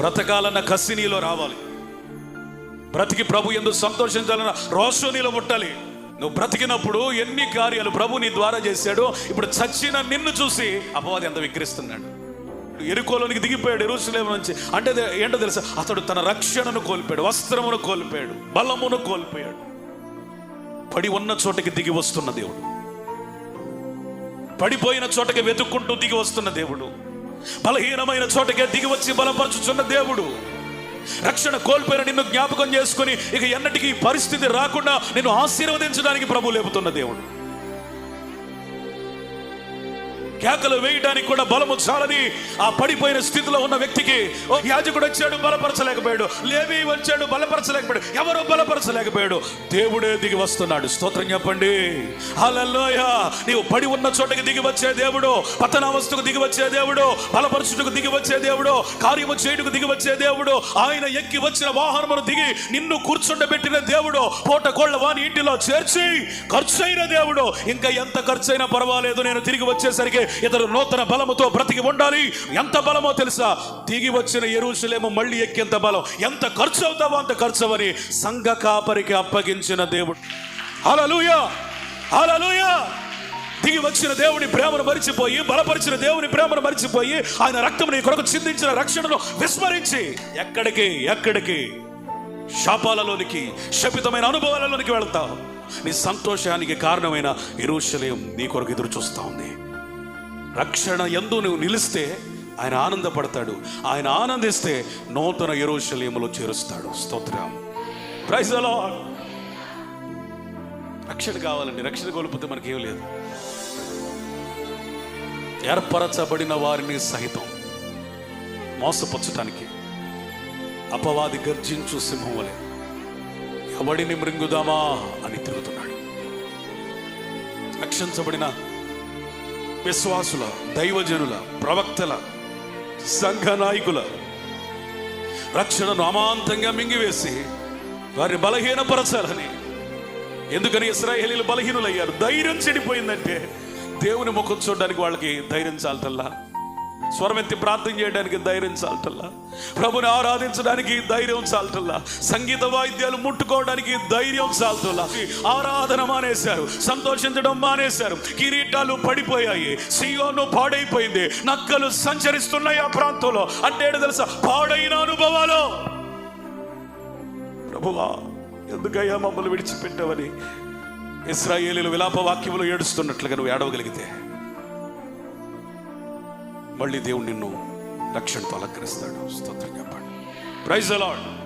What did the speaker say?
బ్రతకాలన్న కసి నీలో రావాలి. బ్రతికి ప్రభు ఎందుకు సంతోషించాలన్న రోషం నీలో ముట్టాలి. నువ్వు బ్రతికినప్పుడు ఎన్ని కార్యాలు ప్రభు నీ ద్వారా చేశాడో ఇప్పుడు చచ్చిన నిన్ను చూసి అపవాది ఎంత విక్రిస్తున్నాడు ఎరుకోలోనికి దిగిపోయాడు ఎరుసలేం నుంచి. అంటే అది ఏంటో తెలుసా? అతడు తన రక్షణను కోల్పోయాడు వస్త్రమును కోల్పోయాడు బలమును కోల్పోయాడు. పడి ఉన్న చోటకి దిగి వస్తున్న దేవుడు. పడిపోయిన చోటకి వెతుక్కుంటూ దిగి వస్తున్న దేవుడు. బలహీనమైన చోటకే దిగి వచ్చి బలపరచుచున్న దేవుడు. రక్షణ కోల్పోయిన నిన్ను జ్ఞాపకం చేసుకుని ఇక ఎన్నటికీ పరిస్థితి రాకుండా నిన్ను ఆశీర్వదించడానికి ప్రభు లేపుతున్న దేవుడు. కేకలు వేయడానికి కూడా బలము చాలని ఆ పడిపోయిన స్థితిలో ఉన్న వ్యక్తికి ఓ యాజకుడు వచ్చాడు బలపరచలేకపోయాడు. లేవి వచ్చాడు బలపరచలేకపోయాడు. ఎవరు బలపరచలేకపోయాడు. దేవుడే దిగి వస్తున్నాడు. స్తోత్రం చెప్పండి. హల్లెలూయా. నీవు పడి ఉన్న చోటకి దిగి వచ్చే దేవుడు పతనావస్థకు దిగి వచ్చే దేవుడు బలపరచుటకు దిగి వచ్చే దేవుడు కార్యము చేయుటకు దిగి వచ్చే దేవుడు ఆయన ఎక్కి వచ్చిన వాహనమును దిగి నిన్ను కూర్చుండబెట్టిన దేవుడు పూట కోళ్ళ వాని ఇంటిలో చేర్చి ఖర్చు అయిన దేవుడు. ఇంకా ఎంత ఖర్చైనా పర్వాలేదు. నేను తిరిగి వచ్చేసరికి ఇతరు నూతన బలముతో బ్రతికి ఉండాలి. ఎంత బలమో తెలుసా? దిగి వచ్చిన ఎరుసలేము మళ్ళీ ఎక్కేంత బలం? ఎంత ఖర్చు అవుతావో అంత ఖర్చు అవని సంఘ కాపరికి అప్పగించిన దేవుడు. హల్లెలూయా! హల్లెలూయా! దిగి వచ్చిన దేవుని ప్రేమను మరిచిపోయి బలపరిచిన దేవుని ప్రేమను మరిచిపోయి ఆయన రక్తం నీ కొరకు చిందించిన రక్షణను విస్మరించి ఎక్కడికి ఎక్కడికి? శాపాలలోనికి శపితమైన అనుభవాలలోనికి వెళ్తావు. నీ సంతోషానికి కారణమైన ఇరుషలేం నీ కొరకు ఎదురు చూస్తా ఉంది. రక్షణ ఎందు నువ్వు నిలిస్తే ఆయన ఆనందపడతాడు. ఆయన ఆనందిస్తే నూతన ఎరుషలేములో చేరుస్తాడు. స్తోత్రం. ప్రైజ్ రక్షణ కావాలండి. రక్షణ కోల్పోతే మనకేం లేదు. ఏర్పరచబడిన వారిని సహితం మోసపరచటానికి అపవాది గర్జించు సింహం వలె ఎవడిని మృంగుదామా అని తిరుగుతున్నాడు. రక్షించబడిన విశ్వాసుల దైవజనుల ప్రవక్తల సంఘ నాయకుల రక్షణను అమాంతంగా మింగివేసి వారిని బలహీనపరచాలని. ఎందుకని ఇస్రాయేలీలు బలహీనులయ్యారు? ధైర్యం చెడిపోయిందంటే దేవుని ముఖం చూడడానికి వాళ్ళకి ధైర్యం చాలటల్లా స్వరమెత్తి ప్రార్థన చేయడానికి ధైర్యం చాలటల్లా. ప్రభుని ఆరాధించడానికి ధైర్యం చాలటల్లా. సంగీత వాయిద్యాలు ముట్టుకోవడానికి ధైర్యం చాలటల్లా. ఆరాధన మానేశారు సంతోషించడం మానేశారు కిరీటాలు పడిపోయాయి సియోను పాడైపోయింది నక్కలు సంచరిస్తున్నాయి ఆ ప్రాంతంలో. అంటే తెలుసా? పాడైన అనుభవాలు. ప్రభువా ఎందుకయ్యా మమ్మల్ని విడిచిపెట్టావని? ఇస్రాయేలీలు విలాప వాక్యములు ఏడుస్తున్నట్లుగా నువ్వు ఏడవగలిగితే. మళ్ళీ దేవుడు నిన్ను రక్షణతో అలంకరిస్తాడు. స్తోత్రం చెప్పండి. ప్రైజ్ అలాడ్